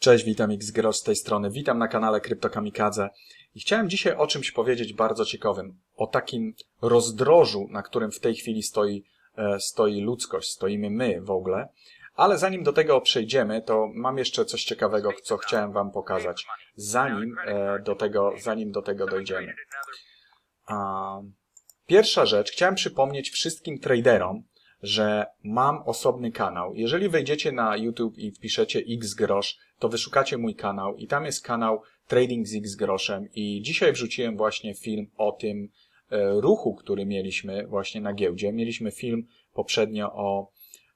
Cześć, witam Xgrosz z tej strony. Witam na kanale CryptoKamikadze. I chciałem dzisiaj o czymś powiedzieć bardzo ciekawym. O takim rozdrożu, na którym w tej chwili stoi, e, stoi ludzkość, stoimy my w ogóle. Ale zanim do tego przejdziemy, to mam jeszcze coś ciekawego, co chciałem wam pokazać. Zanim e, do tego, zanim do tego dojdziemy. Pierwsza rzecz, chciałem przypomnieć wszystkim traderom, że mam osobny kanał. Jeżeli wejdziecie na YouTube i wpiszecie Xgrosz, to wyszukacie mój kanał i tam jest kanał Trading z Xgroszem i dzisiaj wrzuciłem właśnie film o tym e, ruchu, który mieliśmy właśnie na giełdzie. Mieliśmy film poprzednio o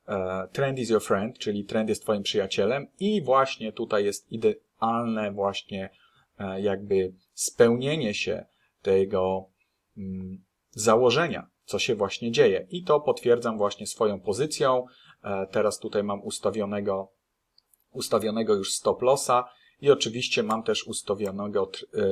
e, Trend is your friend, czyli trend jest twoim przyjacielem i właśnie tutaj jest idealne właśnie e, jakby spełnienie się tego mm, założenia, co się właśnie dzieje. I to potwierdzam właśnie swoją pozycją. E, Teraz tutaj mam ustawionego, ustawionego już stop lossa i oczywiście mam też ustawionego e,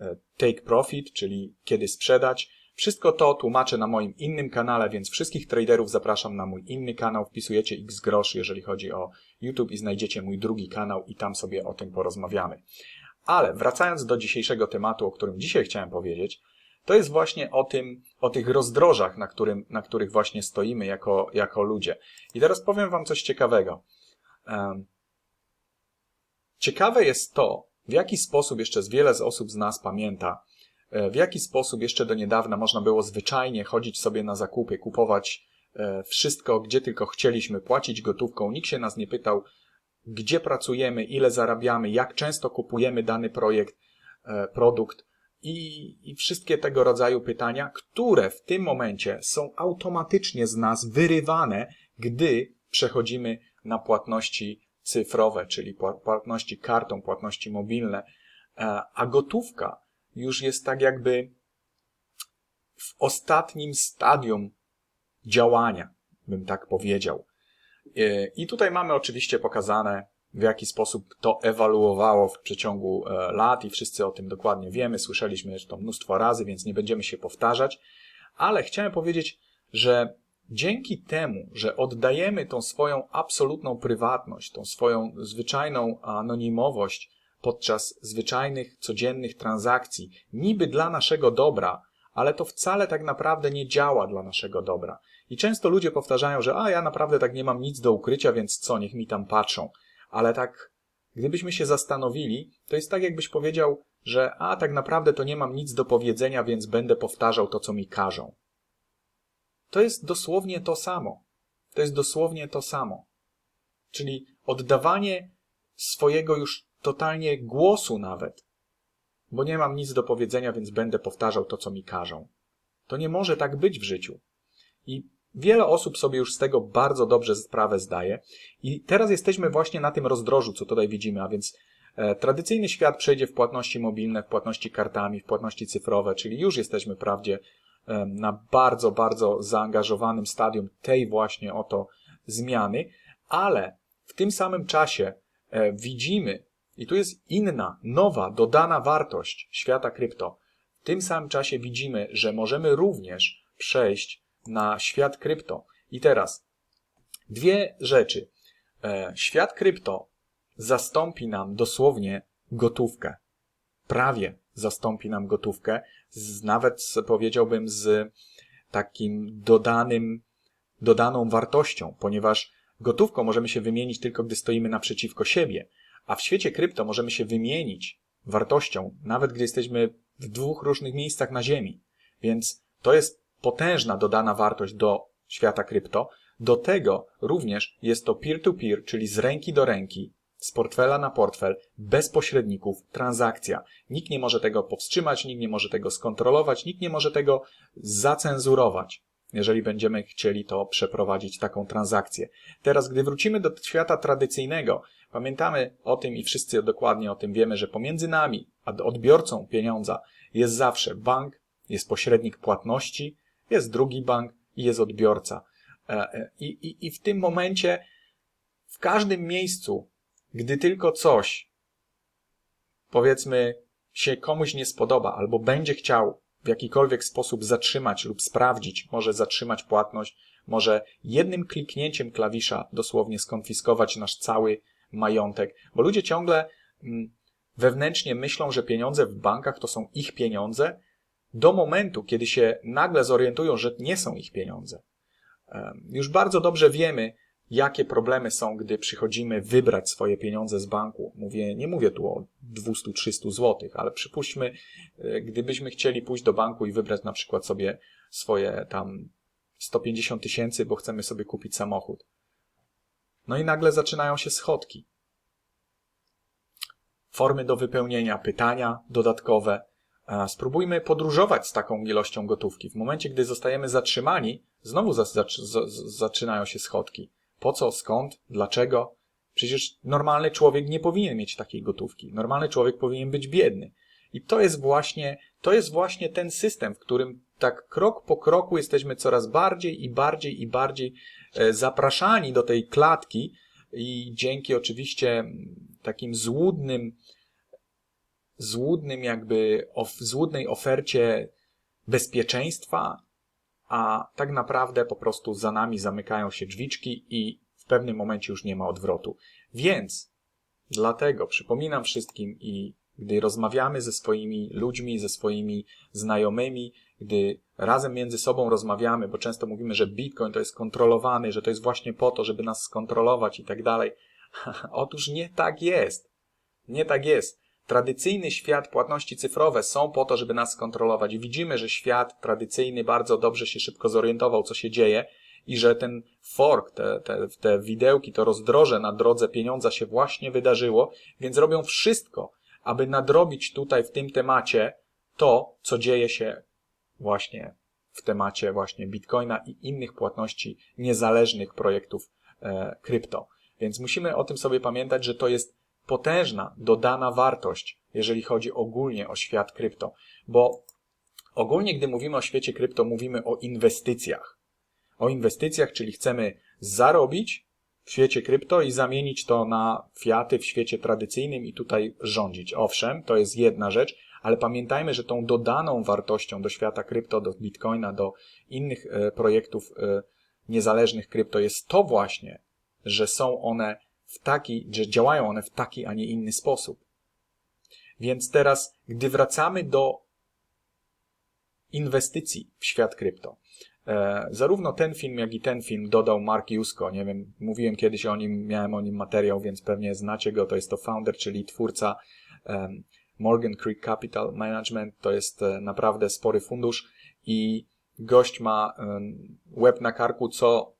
e, take profit, czyli kiedy sprzedać. Wszystko to tłumaczę na moim innym kanale, więc wszystkich traderów zapraszam na mój inny kanał. Wpisujecie x grosz, jeżeli chodzi o YouTube i znajdziecie mój drugi kanał i tam sobie o tym porozmawiamy. Ale wracając do dzisiejszego tematu, o którym dzisiaj chciałem powiedzieć, to jest właśnie o tym, o tych rozdrożach, na, którym, na których właśnie stoimy jako, jako ludzie. I teraz powiem wam coś ciekawego. Ciekawe jest to, w jaki sposób jeszcze wiele z osób z nas pamięta, e, w jaki sposób jeszcze do niedawna można było zwyczajnie chodzić sobie na zakupy, kupować e, wszystko, gdzie tylko chcieliśmy, płacić gotówką. Nikt się nas nie pytał, gdzie pracujemy, ile zarabiamy, jak często kupujemy dany projekt, e, produkt i, i wszystkie tego rodzaju pytania, które w tym momencie są automatycznie z nas wyrywane, gdy przechodzimy na płatności cyfrowe, czyli pła- płatności kartą, płatności mobilne, E, a gotówka już jest tak jakby w ostatnim stadium działania, bym tak powiedział. E, I tutaj mamy oczywiście pokazane, w jaki sposób to ewaluowało w przeciągu e, lat i wszyscy o tym dokładnie wiemy, słyszeliśmy to mnóstwo razy, więc nie będziemy się powtarzać, ale chciałem powiedzieć, że dzięki temu, że oddajemy tą swoją absolutną prywatność, tą swoją zwyczajną anonimowość podczas zwyczajnych, codziennych transakcji, niby dla naszego dobra, ale to wcale tak naprawdę nie działa dla naszego dobra. I często ludzie powtarzają, że a ja naprawdę tak nie mam nic do ukrycia, więc co, niech mi tam patrzą. Ale tak, gdybyśmy się zastanowili, to jest tak, jakbyś powiedział, że a tak naprawdę to nie mam nic do powiedzenia, więc będę powtarzał to, co mi każą. To jest dosłownie to samo. To jest dosłownie to samo. Czyli oddawanie swojego już totalnie głosu nawet, bo nie mam nic do powiedzenia, więc będę powtarzał to, co mi każą. To nie może tak być w życiu. I wiele osób sobie już z tego bardzo dobrze sprawę zdaje. I teraz jesteśmy właśnie na tym rozdrożu, co tutaj widzimy, a więc e, tradycyjny świat przejdzie w płatności mobilne, w płatności kartami, w płatności cyfrowe, czyli już jesteśmy wprawdzie e, na bardzo, bardzo zaangażowanym stadium tej właśnie oto zmiany, ale w tym samym czasie e, widzimy, i tu jest inna, nowa, dodana wartość świata krypto. W tym samym czasie widzimy, że możemy również przejść na świat krypto. I teraz dwie rzeczy. E, Świat krypto zastąpi nam dosłownie gotówkę. Prawie zastąpi nam gotówkę, z, nawet powiedziałbym z takim dodanym, dodaną wartością, ponieważ gotówką możemy się wymienić tylko, gdy stoimy naprzeciwko siebie, a w świecie krypto możemy się wymienić wartością, nawet gdy jesteśmy w dwóch różnych miejscach na Ziemi. Więc to jest potężna dodana wartość do świata krypto. Do tego również jest to peer-to-peer, czyli z ręki do ręki, z portfela na portfel, bez pośredników, transakcja. Nikt nie może tego powstrzymać, nikt nie może tego skontrolować, nikt nie może tego zacenzurować, jeżeli będziemy chcieli to przeprowadzić taką transakcję. Teraz, gdy wrócimy do świata tradycyjnego, pamiętamy o tym i wszyscy dokładnie o tym wiemy, że pomiędzy nami a odbiorcą pieniądza jest zawsze bank, jest pośrednik płatności, jest drugi bank i jest odbiorca. E, e, I, i, I w tym momencie, w każdym miejscu, gdy tylko coś, powiedzmy, się komuś nie spodoba albo będzie chciał w jakikolwiek sposób zatrzymać lub sprawdzić, może zatrzymać płatność, może jednym kliknięciem klawisza dosłownie skonfiskować nasz cały majątek, bo ludzie ciągle mm, wewnętrznie myślą, że pieniądze w bankach to są ich pieniądze, do momentu, kiedy się nagle zorientują, że nie są ich pieniądze. Już bardzo dobrze wiemy, jakie problemy są, gdy przychodzimy wybrać swoje pieniądze z banku. Mówię, nie mówię tu o 200-300 złotych, ale przypuśćmy, e, gdybyśmy chcieli pójść do banku i wybrać na przykład sobie swoje tam 150 tysięcy, bo chcemy sobie kupić samochód. No i nagle zaczynają się schodki. Formy do wypełnienia, pytania dodatkowe. Spróbujmy podróżować z taką ilością gotówki. W momencie, gdy zostajemy zatrzymani, znowu za, za, za, zaczynają się schodki. Po co, skąd, dlaczego? Przecież normalny człowiek nie powinien mieć takiej gotówki. Normalny człowiek powinien być biedny. I to jest właśnie, to jest właśnie ten system, w którym tak krok po kroku jesteśmy coraz bardziej i bardziej i bardziej e, zapraszani do tej klatki i dzięki oczywiście mm, takim złudnym, złudnym jakby, of, złudnej ofercie bezpieczeństwa, a tak naprawdę po prostu za nami zamykają się drzwiczki i w pewnym momencie już nie ma odwrotu. Więc dlatego przypominam wszystkim i gdy rozmawiamy ze swoimi ludźmi, ze swoimi znajomymi, gdy razem między sobą rozmawiamy, bo często mówimy, że Bitcoin to jest kontrolowany, że to jest właśnie po to, żeby nas skontrolować i tak dalej. Otóż nie tak jest. Nie tak jest. Tradycyjny świat, płatności cyfrowe są po to, żeby nas skontrolować. I widzimy, że świat tradycyjny bardzo dobrze się szybko zorientował, co się dzieje i że ten fork, te, te, te widełki, to rozdroże na drodze pieniądza się właśnie wydarzyło, więc robią wszystko, aby nadrobić tutaj w tym temacie to, co dzieje się właśnie w temacie właśnie Bitcoina i innych płatności niezależnych projektów e, krypto. Więc musimy o tym sobie pamiętać, że to jest potężna dodana wartość, jeżeli chodzi ogólnie o świat krypto, bo ogólnie, gdy mówimy o świecie krypto, mówimy o inwestycjach. O inwestycjach, czyli chcemy zarobić w świecie krypto i zamienić to na fiaty w świecie tradycyjnym i tutaj rządzić. Owszem, to jest jedna rzecz, ale pamiętajmy, że tą dodaną wartością do świata krypto, do bitcoina, do innych e, projektów e, niezależnych krypto jest to właśnie, że są one w taki, że działają one w taki, a nie inny sposób. Więc teraz, gdy wracamy do inwestycji w świat krypto, e, zarówno ten film, jak i ten film dodał Mark Jusko. Nie wiem, mówiłem kiedyś o nim, miałem o nim materiał, więc pewnie znacie go. To jest to founder, czyli twórca em, Morgan Creek Capital Management. To jest e, naprawdę spory fundusz i gość ma em, łeb na karku, co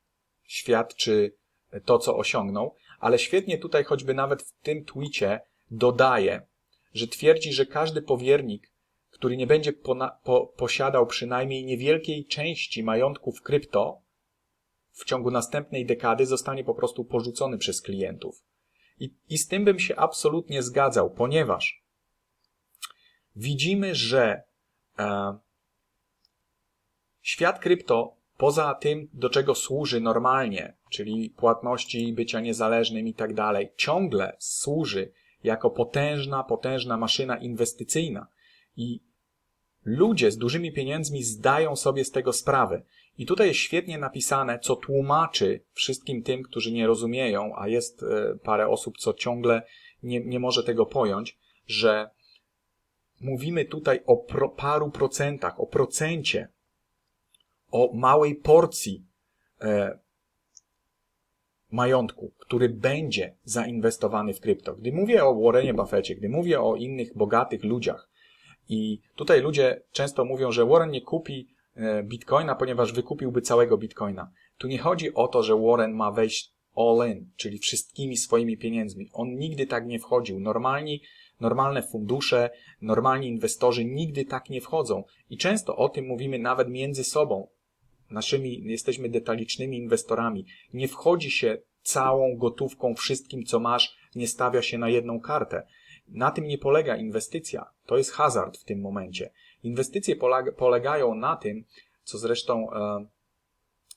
świadczy to, co osiągnął, ale świetnie tutaj choćby nawet w tym twicie dodaje, że twierdzi, że każdy powiernik, który nie będzie posiadał przynajmniej niewielkiej części majątku w krypto, w ciągu następnej dekady zostanie po prostu porzucony przez klientów. I, i z tym bym się absolutnie zgadzał, ponieważ widzimy, że e, świat krypto poza tym, do czego służy normalnie, czyli płatności, bycia niezależnym i tak dalej, ciągle służy jako potężna, potężna maszyna inwestycyjna. I ludzie z dużymi pieniędzmi zdają sobie z tego sprawę. I tutaj jest świetnie napisane, co tłumaczy wszystkim tym, którzy nie rozumieją, a jest e, parę osób, co ciągle nie, nie może tego pojąć, że mówimy tutaj o pro, paru procentach, o procencie o małej porcji e, majątku, który będzie zainwestowany w krypto. Gdy mówię o Warrenie Buffetcie, gdy mówię o innych bogatych ludziach i tutaj ludzie często mówią, że Warren nie kupi e, bitcoina, ponieważ wykupiłby całego bitcoina. Tu nie chodzi o to, że Warren ma wejść all in, czyli wszystkimi swoimi pieniędzmi. On nigdy tak nie wchodził. Normalni, normalne fundusze, normalni inwestorzy nigdy tak nie wchodzą. I często o tym mówimy nawet między sobą naszymi, jesteśmy detalicznymi inwestorami. Nie wchodzi się całą gotówką, wszystkim co masz, nie stawia się na jedną kartę. Na tym nie polega inwestycja. To jest hazard w tym momencie. Inwestycje polega, polegają na tym, co zresztą, e,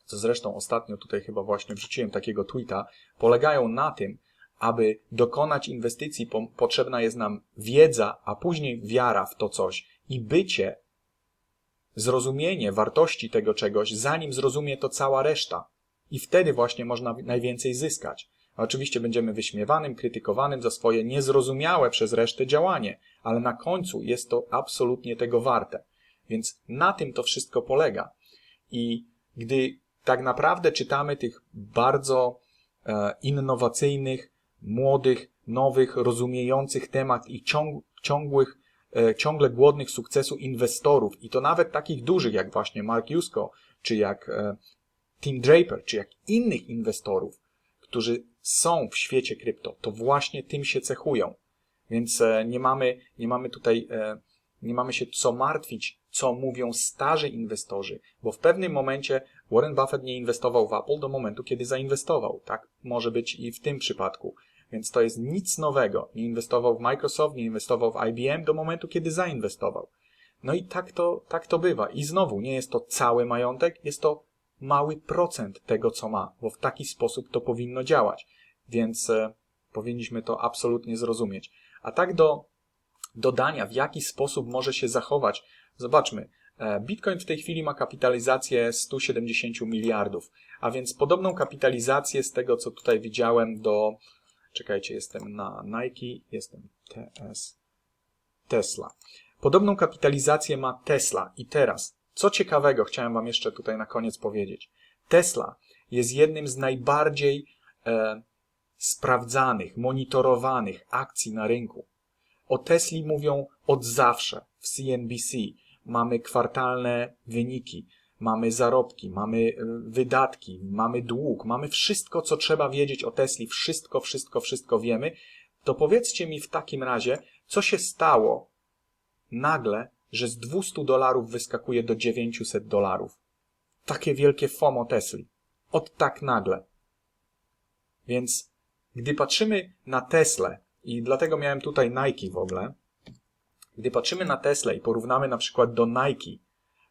co zresztą ostatnio tutaj chyba właśnie wrzuciłem takiego tweeta, polegają na tym, aby dokonać inwestycji po, potrzebna jest nam wiedza, a później wiara w to coś i bycie zrozumienie wartości tego czegoś, zanim zrozumie to cała reszta. I wtedy właśnie można najwięcej zyskać. Oczywiście będziemy wyśmiewanym, krytykowanym za swoje niezrozumiałe przez resztę działanie, ale na końcu jest to absolutnie tego warte. Więc na tym to wszystko polega. I gdy tak naprawdę czytamy tych bardzo e, innowacyjnych, młodych, nowych, rozumiejących temat i ciąg, ciągłych, ciągle głodnych sukcesu inwestorów, i to nawet takich dużych jak właśnie Mark Jusko, czy jak e, Tim Draper, czy jak innych inwestorów, którzy są w świecie krypto, to właśnie tym się cechują. Więc e, nie mamy, nie mamy tutaj, e, nie mamy się co martwić, co mówią starzy inwestorzy, bo w pewnym momencie Warren Buffett nie inwestował w Apple do momentu, kiedy zainwestował. Tak może być i w tym przypadku. Więc to jest nic nowego. Nie inwestował w Microsoft, nie inwestował w IBM do momentu, kiedy zainwestował. No i tak to, tak to bywa. I znowu, nie jest to cały majątek, jest to mały procent tego, co ma, bo w taki sposób to powinno działać. Więc e, powinniśmy to absolutnie zrozumieć. A tak do dodania, w jaki sposób może się zachować. Zobaczmy, e, Bitcoin w tej chwili ma kapitalizację 170 miliardów, a więc podobną kapitalizację z tego, co tutaj widziałem do, czekajcie, jestem na Nike, jestem TS, Tesla. Podobną kapitalizację ma Tesla i teraz, co ciekawego chciałem Wam jeszcze tutaj na koniec powiedzieć. Tesla jest jednym z najbardziej e, sprawdzanych, monitorowanych akcji na rynku. O Tesli mówią od zawsze w CNBC. Mamy kwartalne wyniki, mamy zarobki, mamy e, wydatki, mamy dług, mamy wszystko, co trzeba wiedzieć o Tesli, wszystko, wszystko, wszystko wiemy. To powiedzcie mi w takim razie, co się stało nagle, że z 200 dolarów wyskakuje do 900 dolarów. Takie wielkie FOMO Tesli. Od tak nagle. Więc gdy patrzymy na Tesla, i dlatego miałem tutaj Nike w ogóle, gdy patrzymy na Tesla i porównamy na przykład do Nike,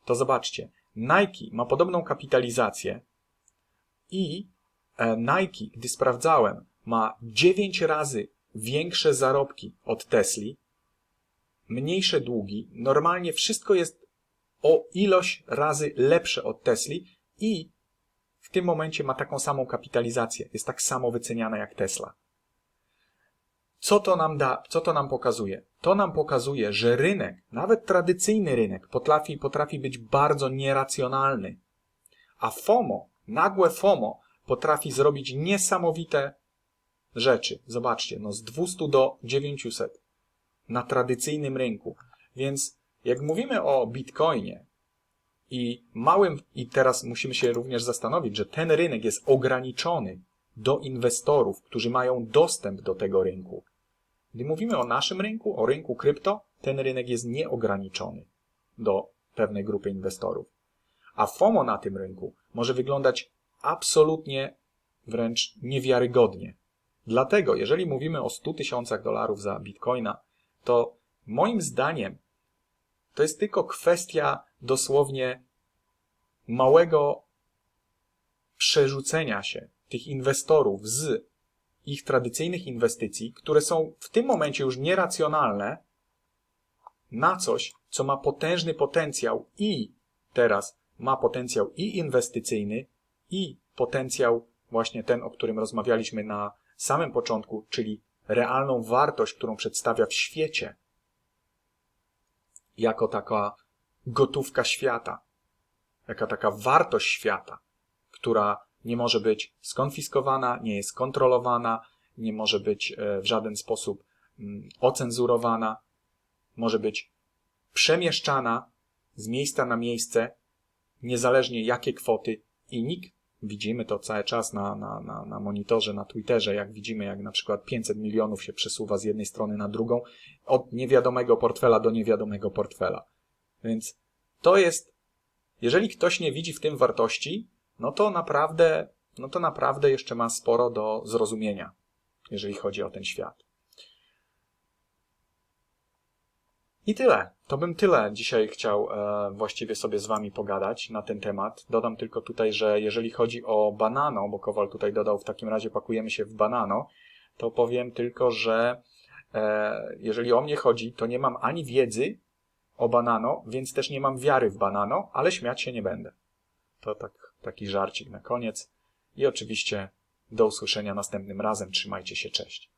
to zobaczcie, Nike ma podobną kapitalizację i e, Nike, gdy sprawdzałem, ma 9 razy większe zarobki od Tesli, mniejsze długi, normalnie wszystko jest o ilość razy lepsze od Tesli i w tym momencie ma taką samą kapitalizację, jest tak samo wyceniana jak Tesla. Co to nam da, co to nam pokazuje? To nam pokazuje, że rynek, nawet tradycyjny rynek, potrafi, potrafi być bardzo nieracjonalny. A FOMO, nagłe FOMO, potrafi zrobić niesamowite rzeczy. Zobaczcie, no z 200 do 900 na tradycyjnym rynku. Więc jak mówimy o Bitcoinie i małym, i teraz musimy się również zastanowić, że ten rynek jest ograniczony do inwestorów, którzy mają dostęp do tego rynku. Gdy mówimy o naszym rynku, o rynku krypto, ten rynek jest nieograniczony do pewnej grupy inwestorów. A FOMO na tym rynku może wyglądać absolutnie wręcz niewiarygodnie. Dlatego, jeżeli mówimy o 100 tysiącach dolarów za bitcoina, to moim zdaniem to jest tylko kwestia dosłownie małego przerzucenia się tych inwestorów z ich tradycyjnych inwestycji, które są w tym momencie już nieracjonalne, na coś, co ma potężny potencjał i teraz ma potencjał i inwestycyjny, i potencjał właśnie ten, o którym rozmawialiśmy na samym początku, czyli realną wartość, którą przedstawia w świecie, jako taka gotówka świata, jaka taka wartość świata, która nie może być skonfiskowana, nie jest kontrolowana, nie może być e, w żaden sposób mm, ocenzurowana, może być przemieszczana z miejsca na miejsce, niezależnie jakie kwoty i nikt Widzimy to cały czas na, na, na, na monitorze, na Twitterze, jak widzimy, jak na przykład 500 milionów się przesuwa z jednej strony na drugą, od niewiadomego portfela do niewiadomego portfela. Więc to jest, jeżeli ktoś nie widzi w tym wartości, no to naprawdę, no to naprawdę jeszcze ma sporo do zrozumienia, jeżeli chodzi o ten świat. I tyle. To bym tyle dzisiaj chciał e, właściwie sobie z Wami pogadać na ten temat. Dodam tylko tutaj, że jeżeli chodzi o banano, bo Kowal tutaj dodał, w takim razie pakujemy się w banano, to powiem tylko, że e, jeżeli o mnie chodzi, to nie mam ani wiedzy o banano, więc też nie mam wiary w banano, ale śmiać się nie będę. To tak, taki żarcik na koniec. I oczywiście Do usłyszenia następnym razem. Trzymajcie się, cześć.